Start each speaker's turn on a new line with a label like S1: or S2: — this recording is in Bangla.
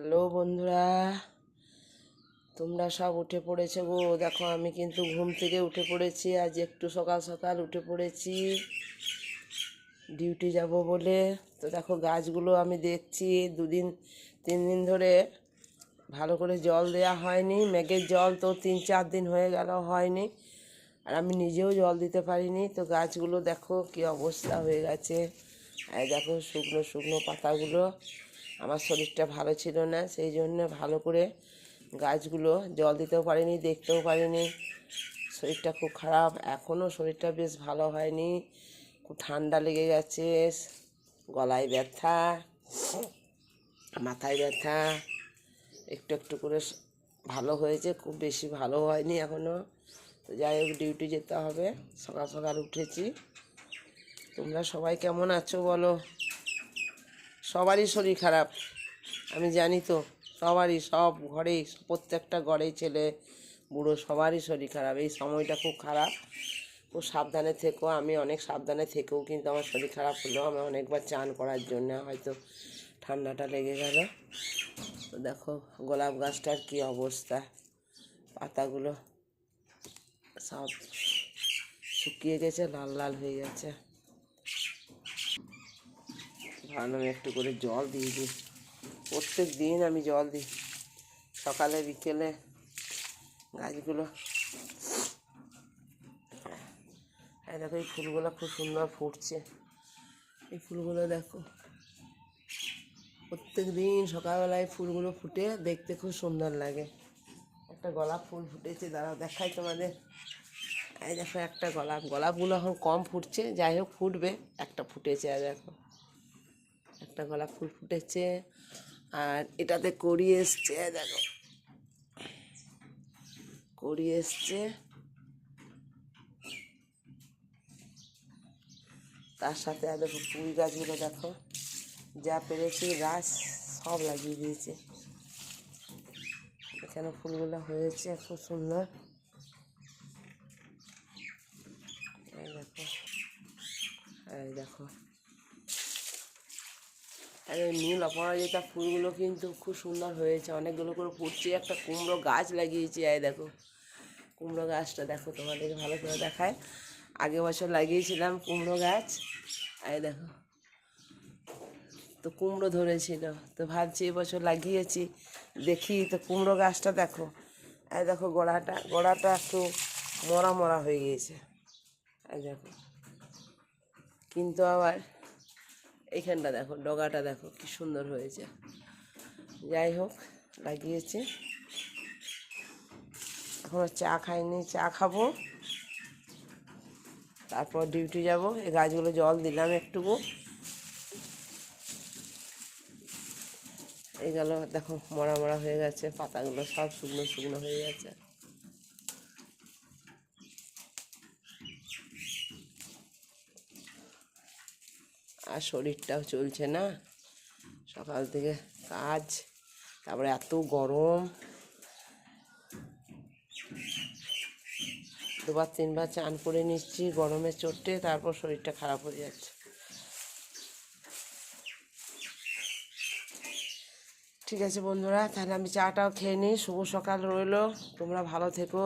S1: হ্যালো বন্ধুরা, তোমরা সব উঠে পড়েছো গো। দেখো, আমি কিন্তু ঘুম থেকে উঠে পড়েছি, আজ একটু সকাল সকাল উঠে পড়েছি। ডিউটি যাব বলে। তো দেখো, গাছগুলো আমি দেখছি, দুদিন তিন দিন ধরে ভালো করে জল দেওয়া হয়নি, মেঘের জল তো তিন চার দিন হয়ে গেল, হয়নি। আর আমি নিজেও জল দিতে পারিনি। তো গাছগুলো দেখো কি অবস্থা হয়ে গেছে। আর দেখো, শুকনো শুকনো পাতাগুলো। আমার শরীরটা ভালো ছিল না, সেই জন্য ভালো করে গাছগুলো জল দিতেও পারিনি, দেখতেও পারিনি। শরীরটা খুব খারাপ এখনও শরীরটা বেশ ভালো হয়নি। খুব ঠান্ডা লেগে গেছে, গলায় ব্যথা, মাথায় ব্যথা, একটু একটু করে ভালো হয়েছে, খুব বেশি ভালো হয়নি এখনও তো যাই হোক, ডিউটি যেতে হবে, সকাল সকাল উঠেছি। তোমরা সবাই কেমন আছো বলো? সবারই শরীর খারাপ। আমি জানি তো, সবারই, সব ঘরেই, প্রত্যেকটা ঘরেই ছেলে, বুড়ো সবারই শরীর খারাপ। এই সময়টা খুব খারাপ। খুব সাবধানে থেকো। আমি অনেক সাবধানে থেকেও কিন্তু আমার শরীর খারাপ হলো আমি অনেকবার চান করার জন্য হয়তো ঠান্ডাটা লেগে গেল। দেখো, গোলাপ গাছটার কি অবস্থা? পাতাগুলো সব শুকিয়ে গেছে, লাল লাল হয়ে গেছে। ভাবলাম একটু করে জল দিয়ে দিই। প্রত্যেক দিন আমি জল দিই। সকালে, বিকেলে গাছগুলো দেখো, এই ফুলগুলো খুব সুন্দর ফুটছে। এই ফুলগুলো দেখো, প্রত্যেক দিন সকালবেলায় ফুলগুলো ফুটে দেখতে খুব সুন্দর লাগে। একটা গোলাপ ফুল ফুটেছে, দাঁড়াও দেখাই তোমাদের। এই দেখো একটা গোলাপ, গোলাপগুলো এখন কম ফুটছে, যাই হোক ফুটবে, একটা ফুটেছে আর দেখো। একটা গোলাপ ফুল ফুটেছে। আর এটাতে কড়ি এসছে, দেখো। কড়ি এসছে। তার সাথে আর দেখো পুঁই গাছগুলো দেখো। যা পেরেছি, গাছ সব লাগিয়ে দিয়েছে। এখানে ফুলগুলো হয়েছে, খুব সুন্দর। এই দেখো। এই দেখো। আর এই নীল অপরাজিতা ফুলগুলো কিন্তু খুব সুন্দর হয়েছে। অনেকগুলো করে ফুটছে। একটা কুমড়ো গাছ লাগিয়েছি। আয় দেখো, কুমড়ো গাছটা দেখো তোমাদেরকে ভালো করে দেখায়। আগে বছর লাগিয়েছিলাম কুমড়ো গাছ। আয় দেখো, তো কুমড়ো ধরেছিল। তো ভাবছি এবছর লাগিয়েছি। দেখি তো কুমড়ো গাছটা দেখো। এই দেখো গোড়াটা গোড়াটা একটু মরা মরা হয়ে গিয়েছে। এই দেখো, কিন্তু আবার এইখানটা দেখো, ডগাটা দেখো, কি সুন্দর হয়েছে। যাই হোক, লাগিয়েছে। এখনও চা খাইনি, চা খাব। তারপর ডিউটি যাব, এই গাছগুলো জল দিলাম একটুকু। এই গেল, দেখো, মরা মরা হয়ে গেছে, পাতাগুলো সব শুকনো শুকনো হয়ে গেছে। আর শরীরটাও চলছে না। সকাল থেকে কাজ, তারপরে এত গরম। দুবার, তিনবার চান করে নিচ্ছি গরমে চোটে, তারপর শরীরটা খারাপ হয়ে যাচ্ছে। ঠিক আছে বন্ধুরা, তাহলে আমি চাটাও খেয়ে নিই। শুভ সকাল রইল। তোমরা ভালো থেকো।